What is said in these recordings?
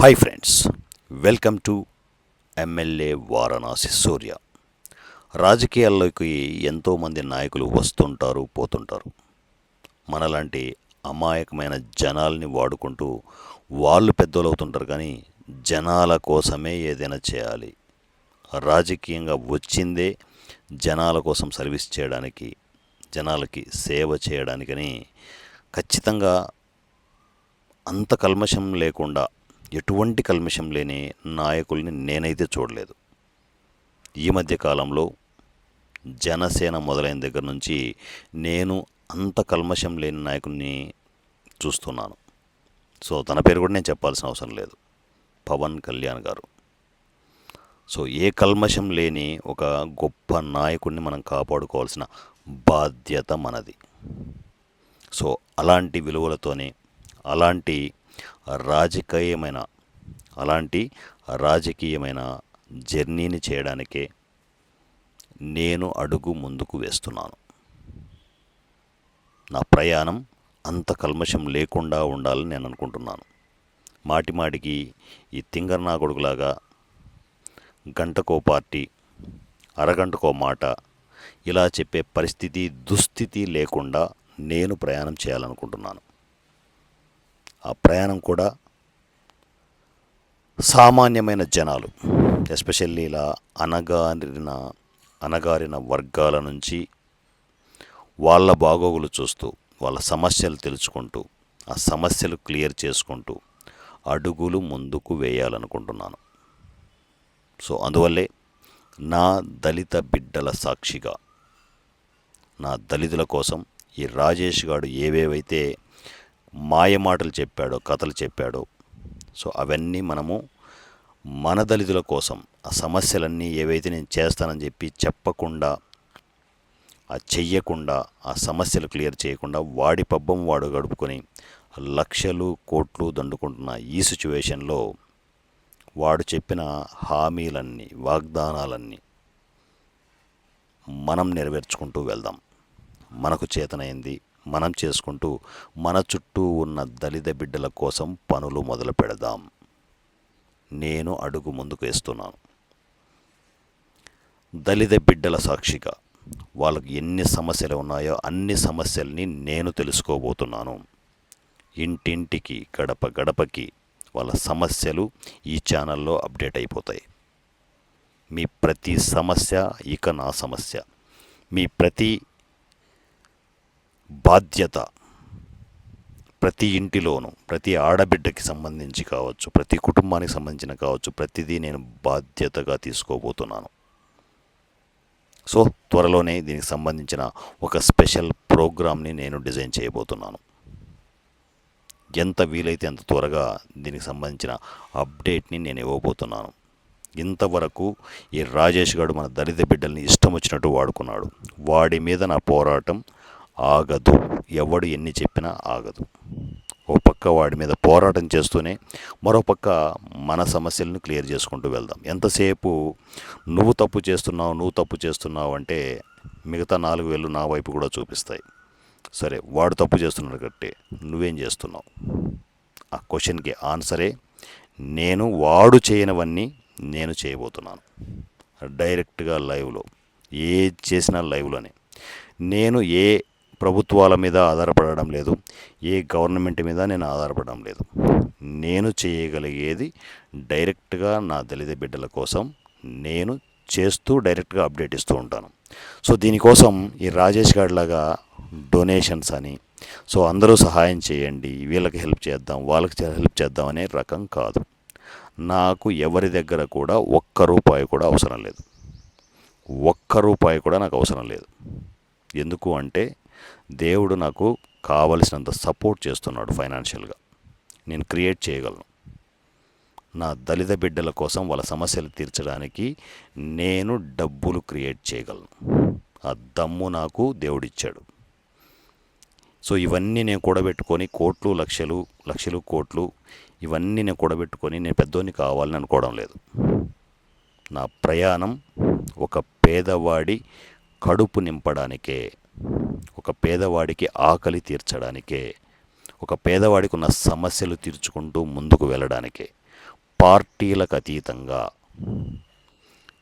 Hi friends welcome to MLA Varanasi Surya రాజకీయాల్లోకి ఎంతోమంది నాయకులు వస్తుంటారు పోతుంటారు. మనలాంటి అమాయకమైన జనాల్ని వాడుకుంటూ వాళ్ళు పెద్దోలవుతుంటారు కానీ జనాల కోసమే ఏదైనా చేయాలి. రాజకీయంగా వచ్చిందే జనాల కోసం సర్వీస్ చేయడానికి జనాలకి సేవ చేయడానికని ఖచ్చితంగా అంత కల్మషం లేకుండా ఎటువంటి కల్మషం లేని నాయకుల్ని నేనైతే చూడలేదు. ఈ మధ్య కాలంలో జనసేన మొదలైన దగ్గర నుంచి నేను అంత కల్మషం లేని నాయకుడిని చూస్తున్నాను. సో తన పేరు కూడా నేను చెప్పాల్సిన అవసరం లేదు. పవన్ కళ్యాణ్ గారు. సో ఏ కల్మషం లేని ఒక గొప్ప నాయకుడిని మనం కాపాడుకోవాల్సిన బాధ్యత మనది. సో అలాంటి విలువలతోనే అలాంటి రాజకీయమైన అలాంటి రాజకీయమైన జర్నీని చేయడానికే నేను అడుగు ముందుకు వేస్తున్నాను. నా ప్రయాణం అంత కల్మషం లేకుండా ఉండాలని నేను అనుకుంటున్నాను. మాటిమాటికి ఈ తింగర్ నా కొడుకులాగా గంటకో పార్టీ అరగంటకో మాట ఇలా చెప్పే పరిస్థితి దుస్థితి లేకుండా నేను ప్రయాణం చేయాలనుకుంటున్నాను. ఆ ప్రయాణం కూడా సామాన్యమైన జనాలు. ఎస్పెషల్లీ ఇలా అనగారిన అనగారిన వర్గాల నుంచి వాళ్ళ బాగోగులు చూస్తూ వాళ్ళ సమస్యలు తెలుసుకుంటూ ఆ సమస్యలు క్లియర్ చేసుకుంటూ అడుగులు ముందుకు వేయాలనుకుంటున్నాను. సో అందువల్లే నా దళిత బిడ్డల సాక్షిగా నా దళితుల కోసం ఈ రాజేష్ గారు ఏవేవైతే మాయమాటలు చెప్పాడో కథలు చెప్పాడో. సో అవన్నీ మనము మన దళితుల కోసం ఆ సమస్యలన్నీ ఏవైతే నేను చేస్తానని చెప్పి చెప్పకుండా ఆ చెయ్యకుండా ఆ సమస్యలు క్లియర్ చేయకుండా వాడి పబ్బం వాడు గడుపుకొని లక్షలు కోట్లు దండుకుంటున్న ఈ సిచ్యువేషన్లో వాడు చెప్పిన హామీలన్నీ వాగ్దానాలన్నీ మనం నెరవేర్చుకుంటూ వెళ్దాం. మనకు చేతనైంది మనం చేసుకుంటూ మన చుట్టూ ఉన్న దళిత బిడ్డల కోసం పనులు మొదలు పెడదాం. నేను అడుగు ముందుకు వేస్తున్నాను. దళిత బిడ్డల సాక్షిగా వాళ్ళకి ఎన్ని సమస్యలు ఉన్నాయో అన్ని సమస్యల్ని నేను తెలుసుకోబోతున్నాను. ఇంటింటికి గడప గడపకి వాళ్ళ సమస్యలు ఈ ఛానల్లో అప్డేట్ అయిపోతాయి. మీ ప్రతి సమస్య ఇక నా సమస్య. మీ ప్రతి బాధ్యత ప్రతి ఇంటిలోనూ ప్రతి ఆడబిడ్డకి సంబంధించి కావచ్చు ప్రతి కుటుంబానికి సంబంధించిన కావచ్చు ప్రతిదీ నేను బాధ్యతగా తీసుకోబోతున్నాను. సో త్వరలోనే దీనికి సంబంధించిన ఒక స్పెషల్ ప్రోగ్రామ్ని నేను డిజైన్ చేయబోతున్నాను. ఎంత వీలైతే అంత త్వరగా దీనికి సంబంధించిన అప్డేట్ని నేను ఇవ్వబోతున్నాను. ఇంతవరకు ఈ రాజేష్ గారు మన దళిత బిడ్డల్ని ఇష్టం వచ్చినట్టు వాడుకున్నాడు. వాడి మీద నా పోరాటం ఆగదు. ఎవడు ఎన్ని చెప్పినా ఆగదు. ఓ పక్క వాడి మీద పోరాటం చేస్తూనే మరో పక్క మన సమస్యలను క్లియర్ చేసుకుంటూ వెళ్దాం. ఎంతసేపు నువ్వు తప్పు చేస్తున్నావు నువ్వు తప్పు చేస్తున్నావు అంటే మిగతా నాలుగు వేలు నా వైపు కూడా చూపిస్తాయి. సరే వాడు తప్పు చేస్తున్నాడు కట్టే నువ్వేం చేస్తున్నావు? ఆ క్వశ్చన్కి ఆన్సరే నేను వాడు చేయనివన్నీ నేను చేయబోతున్నాను. డైరెక్ట్గా లైవ్లో ఏ చేసినా లైవ్లోనే. నేను ఏ ప్రభుత్వాల మీద ఆధారపడడం లేదు. ఏ గవర్నమెంట్ మీద నేను ఆధారపడడం లేదు. నేను చేయగలిగేది డైరెక్ట్గా నా దళిత బిడ్డల కోసం నేను చేస్తూ డైరెక్ట్గా అప్డేట్ ఇస్తూ ఉంటాను. సో దీనికోసం ఈ రాజేష్ గారిలాగా డొనేషన్స్ అని సో అందరూ సహాయం చేయండి వీళ్ళకి హెల్ప్ చేద్దాం వాళ్ళకి హెల్ప్ చేద్దాం అనే రకం కాదు. నాకు ఎవరి దగ్గర కూడా ఒక్క రూపాయి కూడా అవసరం లేదు. ఒక్క రూపాయి కూడా నాకు అవసరం లేదు. ఎందుకు అంటే దేవుడు నాకు కావలసినంత సపోర్ట్ చేస్తున్నాడు ఫైనాన్షియల్గా. నేను క్రియేట్ చేయగలను. నా దళిత బిడ్డల కోసం వాళ్ళ సమస్యలు తీర్చడానికి నేను డబ్బులు క్రియేట్ చేయగలను. ఆ దమ్ము నాకు దేవుడిచ్చాడు. సో ఇవన్నీ నేను కూడబెట్టుకొని కోట్లు లక్షలు లక్షలు కోట్లు ఇవన్నీ నేను కూడబెట్టుకొని నేను పెద్దోని కావాలని అనుకోవడం లేదు. నా ప్రయాణం ఒక పేదవాడి కడుపు నింపడానికే ఒక పేదవాడికి ఆకలి తీర్చడానికే ఒక పేదవాడికి ఉన్న సమస్యలు తీర్చుకుంటూ ముందుకు వెళ్ళడానికే పార్టీలకు అతీతంగా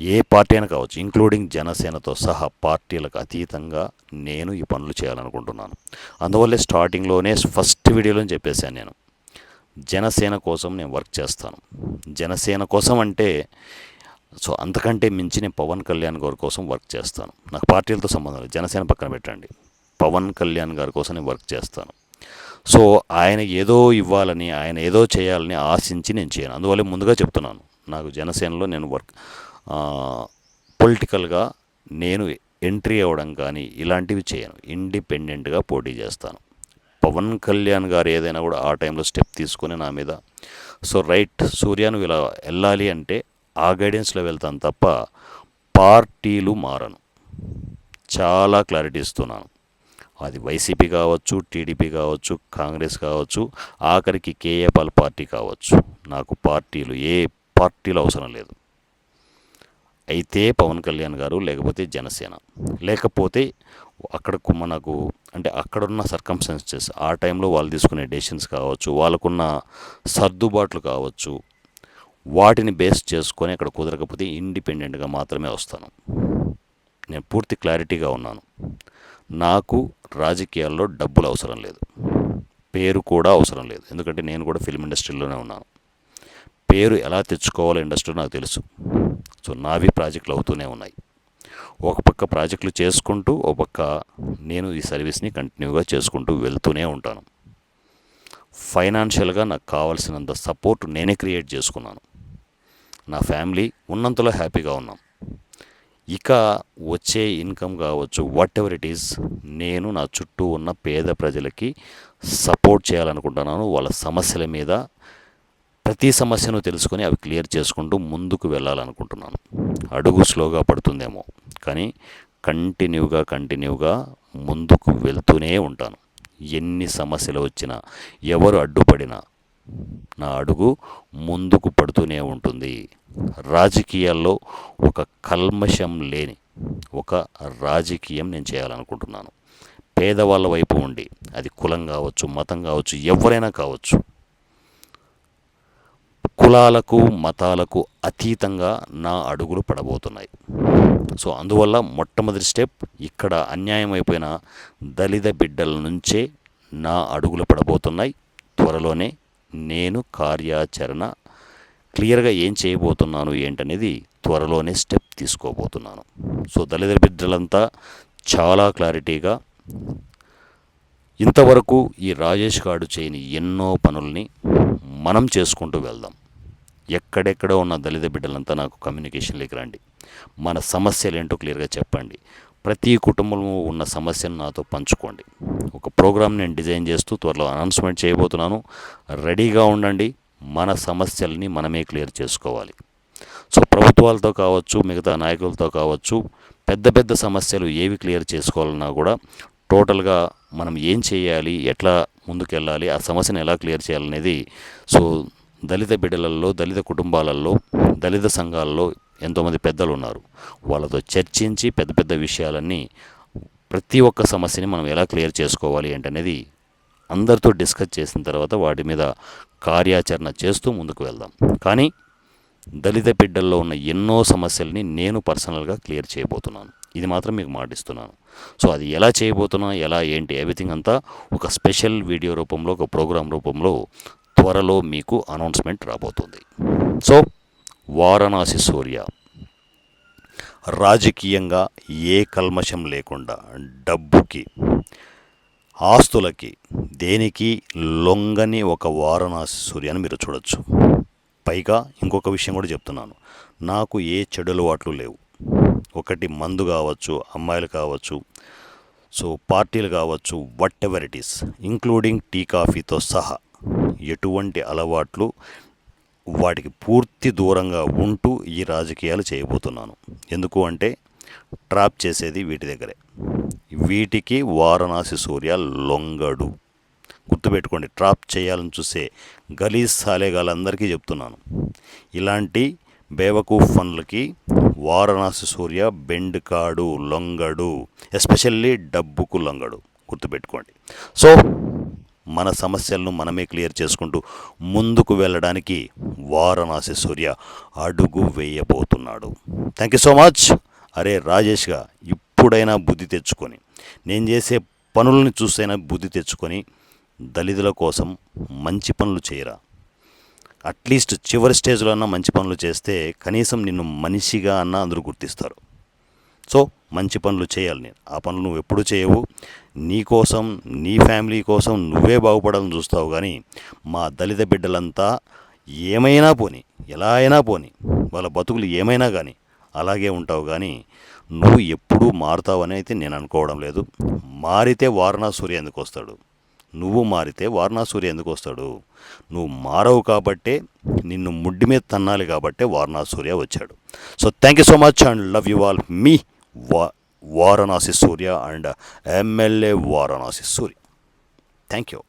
ఏ పార్టీ అయినా కావచ్చు ఇంక్లూడింగ్ జనసేనతో సహా పార్టీలకు అతీతంగా నేను ఈ పనులు చేయాలనుకుంటున్నాను. అందువల్లే స్టార్టింగ్లోనే ఫస్ట్ వీడియోలో చెప్పేశాను నేను. జనసేన కోసం నేను వర్క్ చేస్తాను. జనసేన కోసం అంటే సో అంతకంటే మించి నేను పవన్ కళ్యాణ్ గారి కోసం వర్క్ చేస్తాను. నాకు పార్టీలతో సంబంధం లేదు. జనసేన పక్కన పెట్టండి. పవన్ కళ్యాణ్ గారి కోసం నేను వర్క్ చేస్తాను. సో ఆయన ఏదో ఇవ్వాలని ఆయన ఏదో చేయాలని ఆశించి నేను చేయను. అందువల్ల ముందుగా చెప్తున్నాను. నాకు జనసేనలో నేను వర్క్ పొలిటికల్గా నేను ఎంట్రీ అవ్వడం కానీ ఇలాంటివి చేయను. ఇండిపెండెంట్గా పోటీ చేస్తాను. పవన్ కళ్యాణ్ గారు ఏదైనా కూడా ఆ టైంలో స్టెప్ తీసుకొని నా మీద సో రైట్ సూర్య నువ్వు ఇలా వెళ్ళాలి అంటే ఆ గైడెన్స్లో వెళ్తాను తప్ప పార్టీలు మారను. చాలా క్లారిటీ ఇస్తున్నాను. అది వైసీపీ కావచ్చు టీడీపీ కావచ్చు కాంగ్రెస్ కావచ్చు ఆఖరికి కేఏపాల్ పార్టీ కావచ్చు. నాకు పార్టీలు ఏ పార్టీలు అవసరం లేదు. అయితే పవన్ కళ్యాణ్ గారు లేకపోతే జనసేన. లేకపోతే అక్కడ మనకు అంటే అక్కడున్న సర్కంస్టెన్సెస్ ఆ టైంలో వాళ్ళు తీసుకునే డెసిషన్స్ కావచ్చు వాళ్ళకున్న సర్దుబాట్లు కావచ్చు వాటిని బేస్ చేసుకొని అక్కడ కుదరకపోతే ఇండిపెండెంట్గా మాత్రమే వస్తాను. నేను పూర్తి క్లారిటీగా ఉన్నాను. నాకు రాజకీయాల్లో డబ్బులు అవసరం లేదు. పేరు కూడా అవసరం లేదు. ఎందుకంటే నేను కూడా ఫిల్మ్ ఇండస్ట్రీలోనే ఉన్నాను. పేరు ఎలా తెచ్చుకోవాలో ఇండస్ట్రీ నాకు తెలుసు. సో నావి ప్రాజెక్టులు అవుతూనే ఉన్నాయి. ఒక పక్క ప్రాజెక్టులు చేసుకుంటూ ఒక పక్క నేను ఈ సర్వీస్ని కంటిన్యూగా చేసుకుంటూ వెళ్తూనే ఉంటాను. ఫైనాన్షియల్గా నాకు కావాల్సినంత సపోర్ట్ నేనే క్రియేట్ చేసుకున్నాను. నా ఫ్యామిలీ ఉన్నంతలో హ్యాపీగా ఉన్నాం. ఇక వచ్చే ఇన్కమ్ కావచ్చు వాట్ ఎవర్ ఇట్ ఈస్ నేను నా చుట్టూ ఉన్న పేద ప్రజలకి సపోర్ట్ చేయాలనుకుంటున్నాను. వాళ్ళ సమస్యల మీద ప్రతి సమస్యను తెలుసుకొని అవి క్లియర్ చేసుకుంటూ ముందుకు వెళ్ళాలనుకుంటున్నాను. అడుగు స్లోగా పడుతుందేమో కానీ కంటిన్యూగా కంటిన్యూగా ముందుకు వెళ్తూనే ఉంటాను. ఎన్ని సమస్యలు వచ్చినా ఎవరు అడ్డుపడినా నా అడుగు ముందుకు పడుతూనే ఉంటుంది. రాజకీయాల్లో ఒక కల్మషం లేని ఒక రాజకీయం నేను చేయాలనుకుంటున్నాను. పేదవాళ్ళ వైపు ఉండి అది కులం కావచ్చు మతం కావచ్చు ఎవరైనా కావచ్చు. కులాలకు మతాలకు అతీతంగా నా అడుగులు పడబోతున్నాయి. సో అందువల్ల మొట్టమొదటి స్టెప్ ఇక్కడ అన్యాయం అయిపోయిన దళిత బిడ్డల నుంచే నా అడుగులు పడబోతున్నాయి. త్వరలోనే నేను కార్యాచరణ క్లియర్గా ఏం చేయబోతున్నాను ఏంటనేది త్వరలోనే స్టెప్ తీసుకోబోతున్నాను. సో దళిత బిడ్డలంతా చాలా క్లారిటీగా ఇంతవరకు ఈ రాజేష్ గారు చేయని ఎన్నో పనుల్ని మనం చేసుకుంటూ వెళ్దాం. ఎక్కడెక్కడ ఉన్న దళిత బిడ్డలంతా నాకు కమ్యూనికేషన్లోకి రండి. మన సమస్యలు ఏంటో క్లియర్గా చెప్పండి. ప్రతి కుటుంబంలో ఉన్న సమస్యను నాతో పంచుకోండి. ఒక ప్రోగ్రామ్ నేను డిజైన్ చేస్తూ త్వరలో అనౌన్స్మెంట్ చేయబోతున్నాను. రెడీగా ఉండండి. మన సమస్యల్ని మనమే క్లియర్ చేసుకోవాలి. సో ప్రభుత్వాలతో కావచ్చు మిగతా నాయకులతో కావచ్చు పెద్ద పెద్ద సమస్యలు ఏవి క్లియర్ చేసుకోవాలన్నా కూడా టోటల్గా మనం ఏం చేయాలి ఎట్లా ముందుకెళ్ళాలి ఆ సమస్యను ఎలా క్లియర్ చేయాలనేది సో దళిత బిడ్డలలో దళిత కుటుంబాలలో దళిత సంఘాలలో ఎంతోమంది పెద్దలు ఉన్నారు. వాళ్ళతో చర్చించి పెద్ద పెద్ద విషయాలన్నీ ప్రతి ఒక్క సమస్యని మనం ఎలా క్లియర్ చేసుకోవాలి ఏంటనేది అందరితో డిస్కస్ చేసిన తర్వాత వాటి మీద కార్యాచరణ చేస్తూ ముందుకు వెళ్దాం. కానీ దళిత బిడ్డల్లో ఉన్న ఎన్నో సమస్యల్ని నేను పర్సనల్గా క్లియర్ చేయబోతున్నాను. ఇది మాత్రం మీకు మాటిస్తున్నాను. సో అది ఎలా చేయబోతున్నా ఎలా ఏంటి ఎవ్రీథింగ్ అంతా ఒక స్పెషల్ వీడియో రూపంలో ఒక ప్రోగ్రాం రూపంలో త్వరలో మీకు అనౌన్స్మెంట్ రాబోతుంది. సో వారణాసి సూర్య. రాజకీయంగా ఏ కల్మషం లేకుండా డబ్బుకి ఆస్తులకి దేనికి లొంగని ఒక వారణాసి సూర్యాన్ని మీరు చూడొచ్చు. పైగా ఇంకొక విషయం కూడా చెప్తున్నాను. నాకు ఏ చెడు అలవాట్లు లేవు. ఒకటి మందు కావచ్చు అమ్మాయిలు కావచ్చు సో పార్టీలు కావచ్చు whatever it is including tea కాఫీతో సహా ఎటువంటి అలవాట్లు వాటికి పూర్తి దూరంగా ఉంటూ ఈ రాజకీయాలు చేయబోతున్నాను. ఎందుకు అంటే ట్రాప్ చేసేది వీటి దగ్గరే. వీటికి వారణాసి సూర్య లొంగడు. గుర్తుపెట్టుకోండి ట్రాప్ చేయాలని చూసే గలీజ్ సాలేగాలందరికీ చెప్తున్నాను. ఇలాంటి బేవకూఫ్ ఫన్లకి వారణాసి సూర్య బెండ్ కాడు లొంగడు ఎస్పెషల్లీ డబ్బుకు లొంగడు. గుర్తుపెట్టుకోండి. సో మన సమస్యలను మనమే క్లియర్ చేసుకుంటూ ముందుకు వెళ్ళడానికి వారణాసి సూర్య అడుగు వేయబోతున్నాడు. థ్యాంక్ యూ సో మచ్ అరే రాజేష్గా ఇప్పుడైనా బుద్ధి తెచ్చుకొని నేను చేసే పనులను చూసైనా బుద్ధి తెచ్చుకొని దళితుల కోసం మంచి పనులు చేయరా? అట్లీస్ట్ చివరి స్టేజ్లో అన్నా మంచి పనులు చేస్తే కనీసం నిన్ను మనిషిగా అన్న అందరూ గుర్తిస్తారు. సో మంచి పనులు చేయాలి నేను. ఆ పనులు నువ్వు ఎప్పుడు చేయవు. నీ కోసం నీ ఫ్యామిలీ కోసం నువ్వే బాగుపడాలని చూస్తావు కానీ మా దళిత బిడ్డలంతా ఏమైనా పోని ఎలా అయినా పోని వాళ్ళ బతుకులు ఏమైనా కానీ అలాగే ఉంటావు కానీ నువ్వు ఎప్పుడూ మారుతావని అయితే నేను అనుకోవడం లేదు. మారితే వారణాసూరి ఎందుకు వస్తాడు? నువ్వు మారితే వారణాసూరి ఎందుకు వస్తాడు? నువ్వు మారవు కాబట్టే నిన్ను ముడ్డి మీద తన్నాలి కాబట్టే వారణాసూర్య వచ్చాడు. So thank you so much and love you all మీ వా వారణాసి సూర్య and MLA Varanasi Surya. Thank you